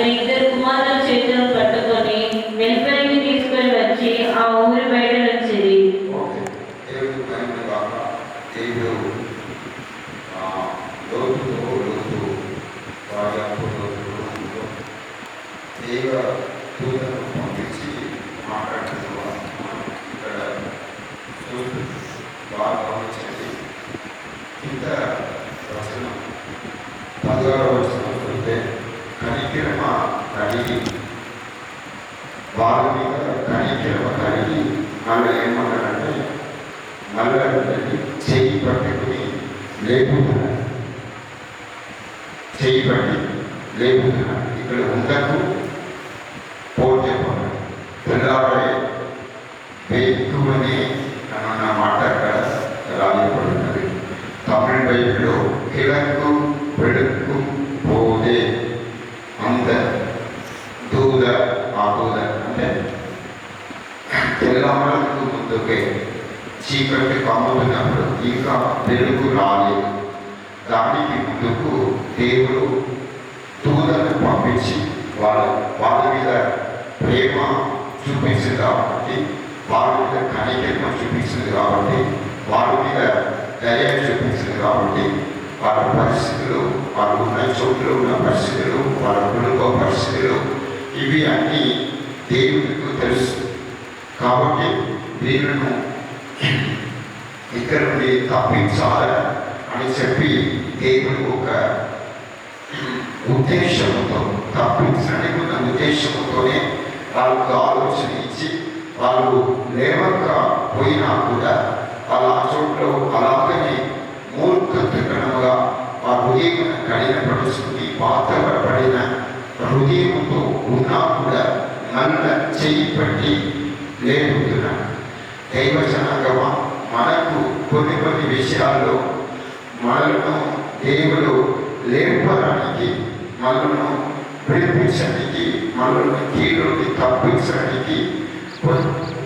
Amen. రేపు చేయబడి రేపు ఇక్కడ ఉండకు. పోటీ చెప్పండి తెల్లవారే వేక్కుమని అన్న మాట అక్కడ రాయబడుతుంది తమిళ బైబిల్లో కిళక్కు వెడుక్కు పోదే అంత దూద ఆ దూద అంటే తెల్లవారకు ముందుకే చీకటి కమ్ముతున్నప్పుడు ఇంకా వెలుగు రాలేదు. దానికి ముందుకు దేవుడు దూదను పంపించి వాళ్ళ వాళ్ళ మీద ప్రేమ చూపించింది కాబట్టి వాళ్ళ మీద కనికరమ చూపించింది కాబట్టి వాళ్ళ మీద దయ చూపించింది కాబట్టి వాళ్ళ పరిస్థితులు వాళ్ళు ఉన్న చోట్ల ఉన్న పరిస్థితులు వాళ్ళ కుటుంబ పరిస్థితులు ఇవి అన్నీ దేవుడికి తెలుసు. కాబట్టి వీళ్ళను ఇక్కడ నుండి తప్పించాలి అని చెప్పి దేవుడు ఒక ఉద్దేశంతో తప్పించడానికి ఉన్న ఉద్దేశంతోనే వాళ్ళకు ఆలోచన ఇచ్చి వాళ్ళు లేవక పోయినా కూడా వాళ్ళ ఆ చోట్ల అలాగనే మూర్ఖతకరముగా ఆ హృదయం కడినపడుచుకుని పాతపడిన హృదయంతో ఉన్నా కూడా మల్ల చేయి పట్టి లేపుతున్నాడు. దైవ మనకు కొన్ని కొన్ని విషయాల్లో మనలను దేవుడు లేపడానికి మనను ప్రేమించడానికి మనల్ని కీడుని తప్పించడానికి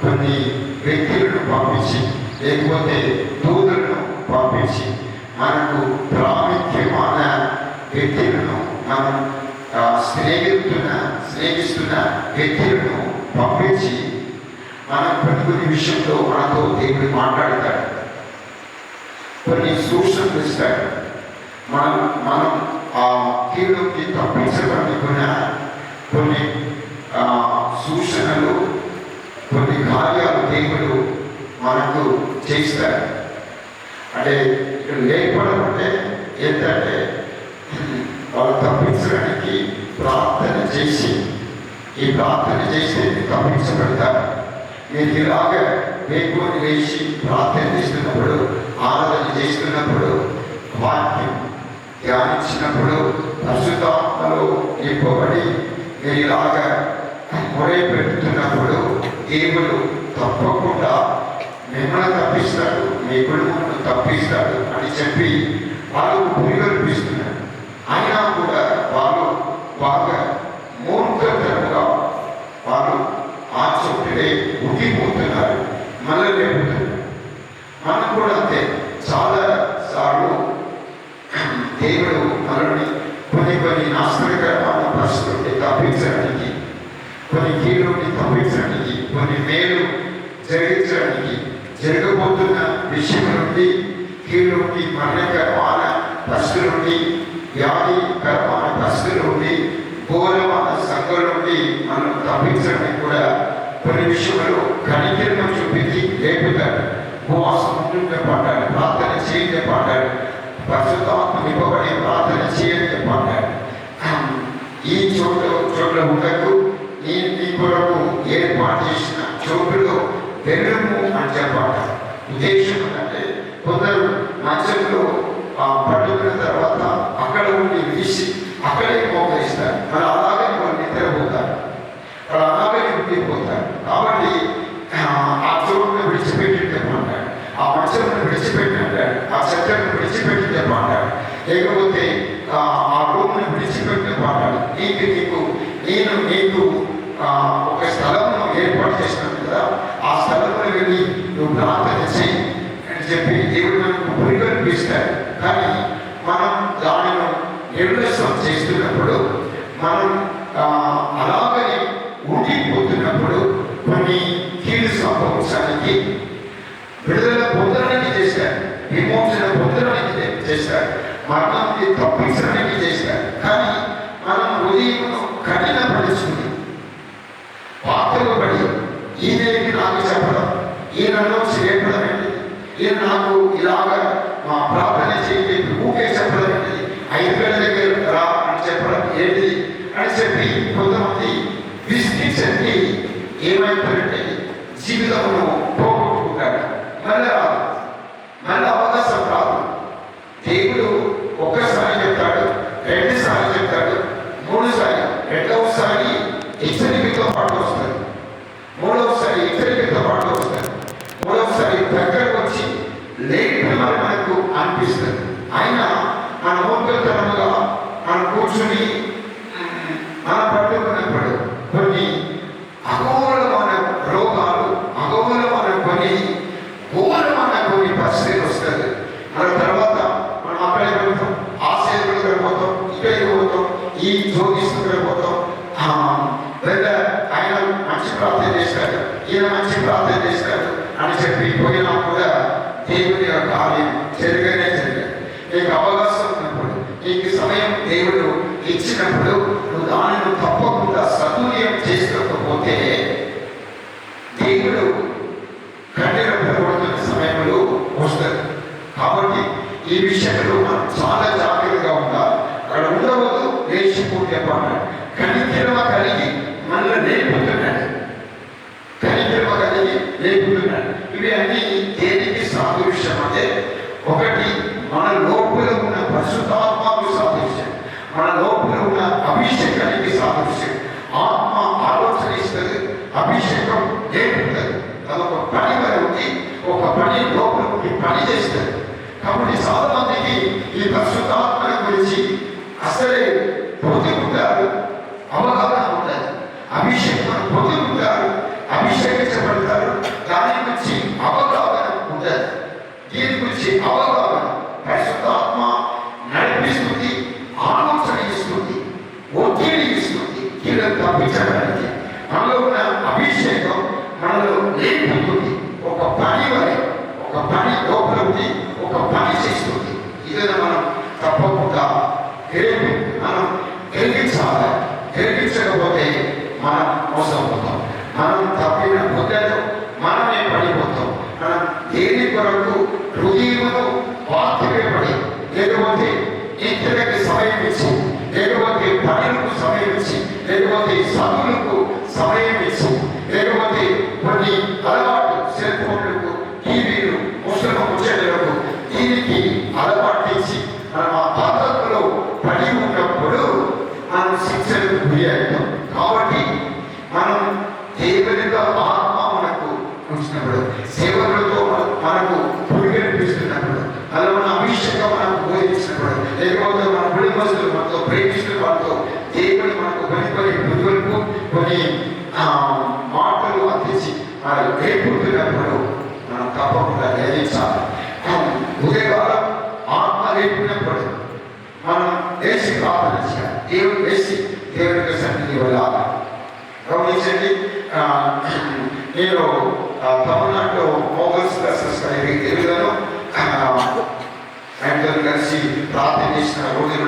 కొన్ని వ్యక్తులను పంపించి లేకపోతే దూతలను పంపించి మనకు ప్రాముఖ్యమైన వ్యక్తులను మనం స్నేహితున్న స్నేహిస్తున్న వ్యక్తులను పంపించి మనం కొన్ని విషయంలో మనతో దేవుడు మాట్లాడతాడు. కొన్ని సూచనలు ఇస్తాడు. మనం మనం ఆ కీడుకి తప్పించడానికి కొన్ని సూచనలు కొన్ని కార్యాలు దేవుడు మనకు చేస్తాడు. అంటే ఇక్కడ లేపడం అంటే ఏంటంటే వాళ్ళు తప్పించడానికి ప్రార్థన చేసి ఈ ప్రార్థన చేసి తప్పించబడతారు. నేను ఇలాగ వేకుని వేసి ప్రార్థన చేస్తున్నప్పుడు ఆరాధన చేస్తున్నప్పుడు వాక్యం ధ్యానించినప్పుడు పరిశుద్ధాత్మలో నింపబడి మీరు ఇలాగ మొరే పెడుతున్నప్పుడు దేవుడు తప్పకుండా మిమ్మల్ని తప్పిస్తాడు మీ కుటుంబం తప్పిస్తాడు అని చెప్పి వాళ్ళు పురిగొల్పిస్తున్నారు అయినా కూడా వాళ్ళు బాగా మూర్ఖతరంగా వాళ్ళు ఆ చోటునే మనల్ని మనం కూడా అంతే. చాలా సార్లు దేవుడు మనల్ని కొన్ని కొన్ని నాశనకరమైన పరిస్థితుల్ని తప్పించడానికి కొన్ని కీడుని తప్పించడానికి కొన్ని మేలు జరిగించడానికి జరగబోతున్న విషయం నుండి కీడు నుండి మరణకరమైన పరిస్థితుల నుండి వ్యాధికరమైన పరిస్థితుల నుండి ఘోరమైన సంఘం నుండి మనం తప్పించడానికి కూడా కొన్ని విషయంలో కనికరణ చూపించి లేపుతాడు. ఉపవాసం ఉంటుంటే పాడాడు ప్రార్థన చేయని పాడాడు పరిశుద్ధాత్మ నింపబడి ప్రార్థన చేయని పాడాడు ఈ చోట చోట్ల ఉండకు నేను నీ కొరకు ఏర్పాటు చేసిన చోటులో వెళ్ళము అని చెప్పాట ఉద్దేశం అంటే కొందరు మంచంలో ఆ పట్టుకున్న తర్వాత అక్కడ ఉండి విడిసి అక్కడే మోకరిస్తారు మరి అలాగే వాళ్ళు నిద్రపోతారు వాళ్ళు అలాగే ఉండిపోతారు కాబట్టి ఆ, ఆ చోటును విడిచిపెట్టి చెప్పమంటాడు ఆ మంచంను విడిచిపెట్టినట్టాడు ఆ చెట్లను విడిచిపెట్టి లేకపోతే ఆ, రూమ్ని రూమ్ను విడిచిపెట్టి నీకు నీకు నేను నీకు ఒక స్థలంను ఏర్పాటు చేసినాను కదా ఆ స్థలంలో వెళ్ళి నువ్వు ప్రార్థన చేయి అని చెప్పి దేవుడు మనకు పురిగొల్పిస్తాడు కానీ మనం దానిని నిర్లక్ష్యం చేస్తున్నప్పుడు మనం ఆ, అలాగని ఉండిపోతున్నప్పుడు కొన్ని కీడు సంభవించడానికి విడుదల పొందడానికి చేశారు చే- మరణాన్ని తప్పించడానికి చేశారు కానీ మనం హృదయం కఠినపరుచుకుని పాత్రలు పడి ఈయనకి నాకు చెప్పడం ఈయనలో చేయడం ఈయన నాకు ఇలాగా మా ప్రార్థన చేయండి ఊకే చెప్పడం ఏంటి ఐదు వేల దగ్గర రా అని చెప్పడం ఏంటి అని చెప్పి కొంతమంది విసిగించండి. ఏమైపోయింది జీవితంలో మ్, మనం పట్టుకున్నప్పుడు కొన్ని అఘోరమైన రోగాలు అఘోరమైన కొన్ని ఘోరమైన కొన్ని పరిస్థితులు వస్తుంది మన తర్వాత మనం అక్కడికి వెళ్తాం ఆ సేవలకు పోతాం ఇక్కడికి పోతాం ఈ జ్యోతిష్కు పోతాం ఆ, లేదా ఆయన మంచి ప్రార్థన చేశాడు ఈయన మంచి ప్రార్థన చేశాడు అని చెప్పి పోయినా కూడా దేవుని యొక్క కార్యం జరగనే జరగదు నీకు అవకాశం ఉన్నప్పుడు నీకు సమయం దేవుడు ఇచ్చినప్పుడు నువ్వు దానిని తప్పకుండా సదుర్యం చేసుకోకపోతే దేవుడు కన్నీరు పడుతున్న సమయంలో వస్తుంది కాబట్టి ఈ విషయంలో చాలా జాగ్రత్తగా ఉండాలి. అక్కడ ఉండవద్దు లేచిపోతే పడ్డాడు కనికిరమ కలిగి మనల్ని లేపుతున్నాడు కనికిరమ కలిగి లేపుతున్నాడు ఇవి అన్ని దేనికి సాదృశ్యం అంటే ఒకటి మన లోపల ఉన్న పరిశుద్ధాత్మకు సాదృశ్యం మన లోపల ఉన్న అభిషేకానికి సాదృశ్యం ఆత్మ ఆలోచన ఇస్తుంది అభిషేకం నేర్పుతుంది అదొక పని మరి ఉంది ఒక పని లోపల ఉండి పని చేస్తుంది కాబట్టి చాలా మందికి ఈ పరిశుద్ధాత్మ గురించి అసలే పొందుకుంటారు అవగాహన ఉండదు అభిషేకం పొందుకుంటారు అభిషేకించబడతారు దాని గురించి అవగాహన ఉండదు దీని గురించి అవగాహన పరిశుద్ధాత్మ నడిపిస్తుంది ఆలోచన ఇస్తుంది ఒత్తిడి ఇస్తుంది కీళ్ళను తప్పించడానికి మనలో ఉన్న అభిషేకం మనలో లేపుతుంది ఒక పని వలె ఒక పని లోపల ఉంది ఒక పని చేస్తుంది ఇదని మనం తప్పకుండా గ్రహించి మనం గ్రహించాలి గ్రహించకపోతే మనం మోసపోతాం మనం తప్పిన పొందడం మనమే పడిపోతాం మనం దేని కొరకు హృదయమును వాక్యపడి లేకపోతే నిద్రకి సమయం ఇచ్చి లేకపోతే పనులకు సమయం ఇచ్చి లేకపోతే చదువులకు సమయం ఇచ్చి లేకపోతే కొన్ని అలవాటు సెల్ ఫోన్లకు టీవీలు ముసలి ముచ్చటలకు దీనికి అలవాటు ఇచ్చి మనం ఆ పద్ధతిలో పడి ఉన్నప్పుడు మనం శిక్షలకు గురి అవుతాం కాబట్టి మనం దేవునిగా ఆత్మ మనకు ఉంచినప్పుడు సేవలతో మనకు పురిగనిపిస్తున్నప్పుడు అలా మన అభిషేకం మనకు బోధించినప్పుడు లేకపోతే మన కుటుంబస్తులు మనతో ప్రేమిస్తున్న వాళ్ళతో దేవుని మనకు కొన్ని కొన్ని పురుగులకు కొన్ని ఆ, మాటలు అందించి మనం నేర్పుతున్నప్పుడు మనం తప్పకుండా గ్రహించాలి ఉదయకాలం ఆత్మ నేర్పినప్పుడు మనం వేసి ప్రార్థన చేయాలి దేవుడు వేసి దేవుడికి సన్నిధి వెళ్ళాలి గమనించండి నేను ఆ, తమిళనాడులో మోగల్స్ క్లాసెస్ ఎదుగుదను ఆయనతో కలిసి ప్రార్థన చేసిన రోజులు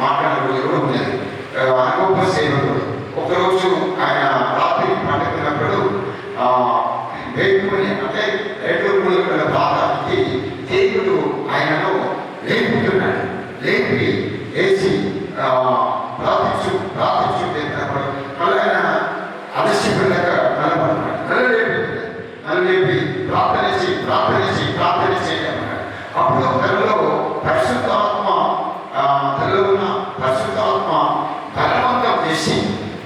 మాట్లాడిన రోజులు ఉన్నది ఆ, గొప్ప సేవకుడు ఒకరోజు ఆయన రాత్రి పండుకున్నప్పుడు వేడుకొని అంటే రెండు మూడు గంటల ప్రాంతానికి దేవుడు ఆయనను లేపుతున్నాడు లేపి వేసి ఆ, ప్రార్థించు ప్రార్థించు చెప్పినప్పుడు మళ్ళీ ఆయన అలసిపోయాక నిలబడుతున్నాడు నిలలేపుతున్నాడు నిలలేపి ప్రార్థన చేసి ప్రార్థన చేసి ప్రార్థన అప్పుడు తనలో పరిశుద్ధాత్మ తనలో ఉన్న పరిశుద్ధాత్మ బలవంతం చేసి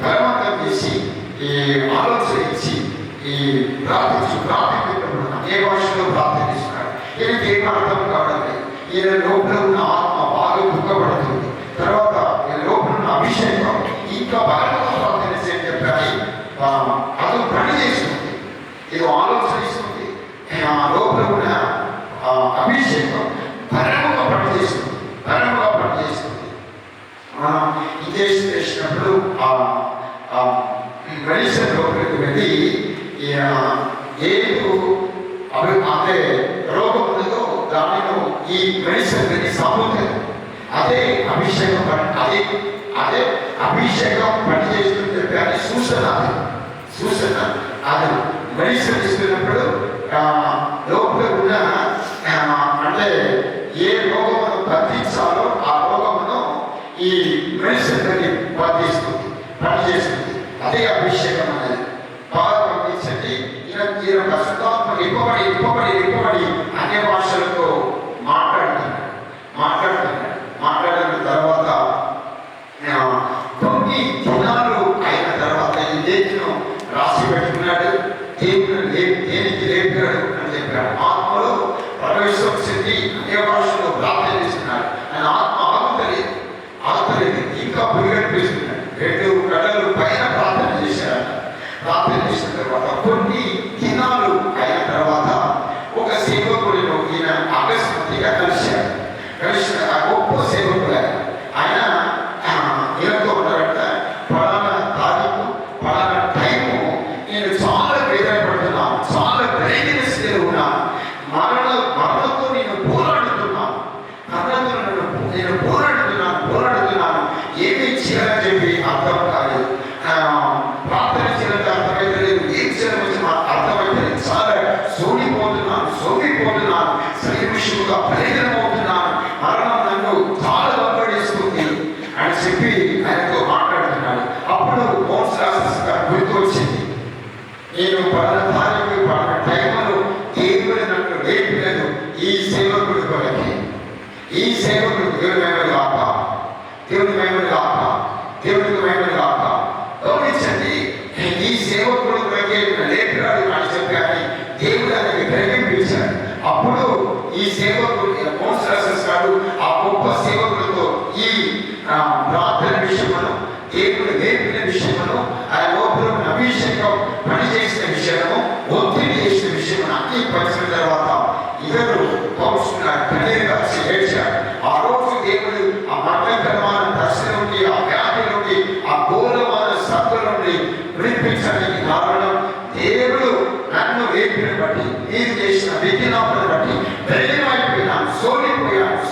బలవంతం చేసి ఈ ఆలోచన ఇచ్చి ఈ ప్రార్థించు ప్రార్థించినప్పుడు ఏ భాషలో ప్రార్థిస్తున్నాడు ఈయనకి ఏం అర్థం కావడం లేదు ఈయన లోపల గణేశుడు ఆ గణేశుడు లోపలికి వెళ్ళి ఏడు అవి అంటే రోగం ఉందో దానిలో ఈ గణేశుడు వెళ్ళి సాగుతుంది అదే అభిషేకం అదే అదే అభిషేకం పనిచేస్తుంది కానీ సూచన అది. సూచన అది. మనిషిని తీసుకున్నప్పుడు లోపల ఉన్న అంటే ఏ రోగమును బంధించాలో ఆ రోగమును ఈ పనిచేస్తుంది. పనిచేస్తుంది. అదే అభిషేకం అనేది. బాగా పంపించండి ఈరోజు భాషలకు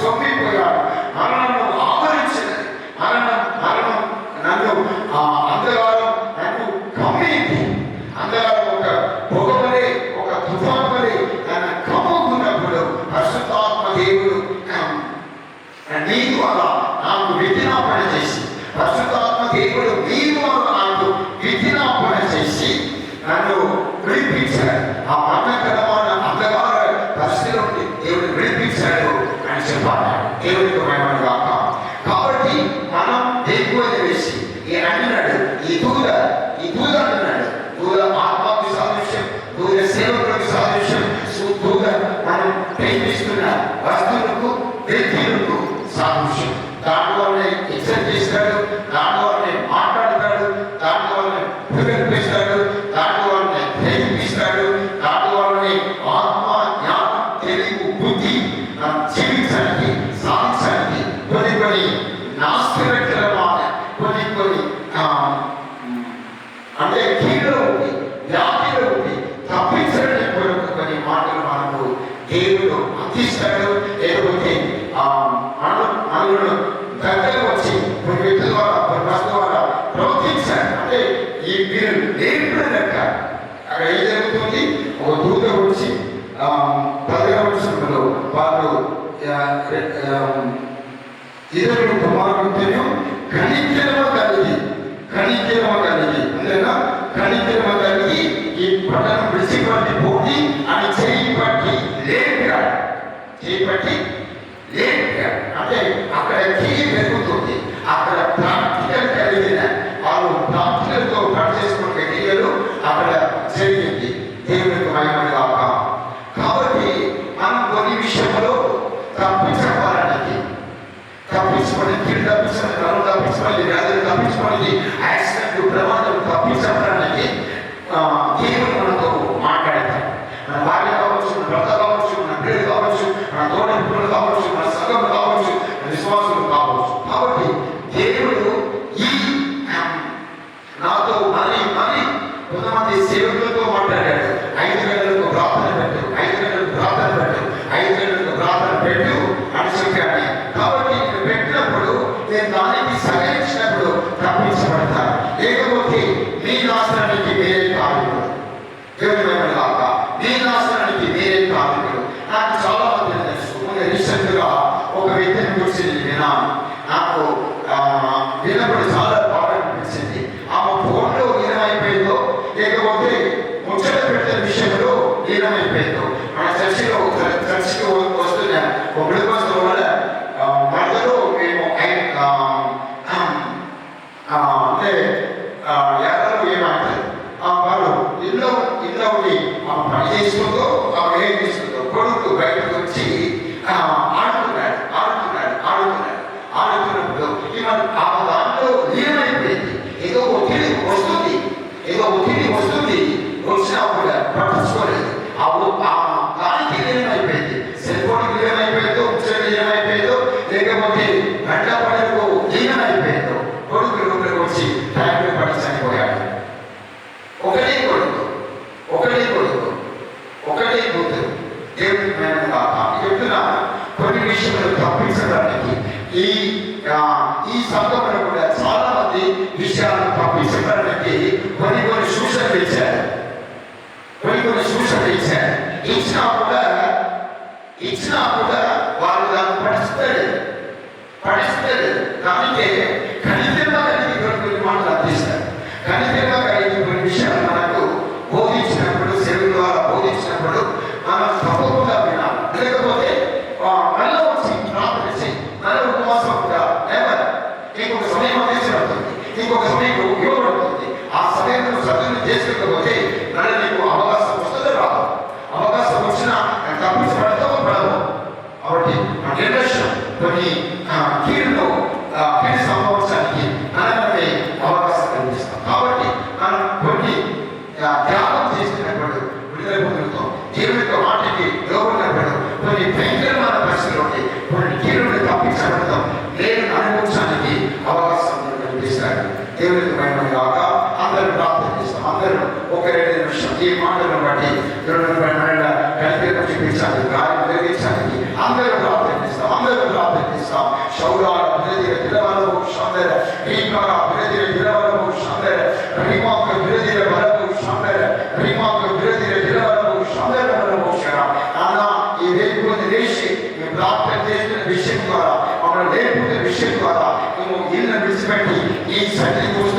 জমি Разве ఈ మీరు నేర్పిన లెక్క అక్కడ ఏం జరుగుతుంది? ఒక దూత వచ్చి పదిహేను సంఖ్యలో వాళ్ళు ఇద్దరు కుమారుడు తప్పించుకోండి కీడు తప్పించుకోండి రుణం తప్పించుకోండి వ్యాధులు తప్పించుకోండి యాక్సిడెంట్ ప్రమాదం mis sacrificios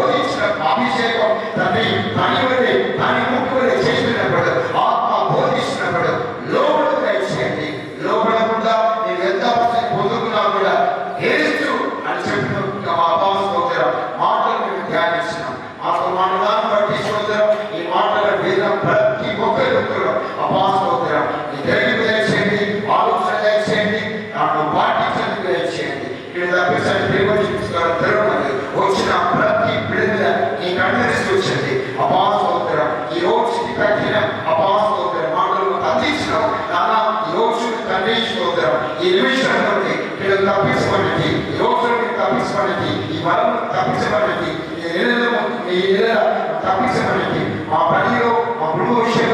బోధించిన అభిషేకం తండ్రి దాని వల్లే దాని ముక్కు వల్లే చేసిన తప్పించబడింది యోగుని తప్పించబడింది ఈ వరం తప్పించబడింది తప్పించబడింది. మా పనిలో మా గృహ విషయం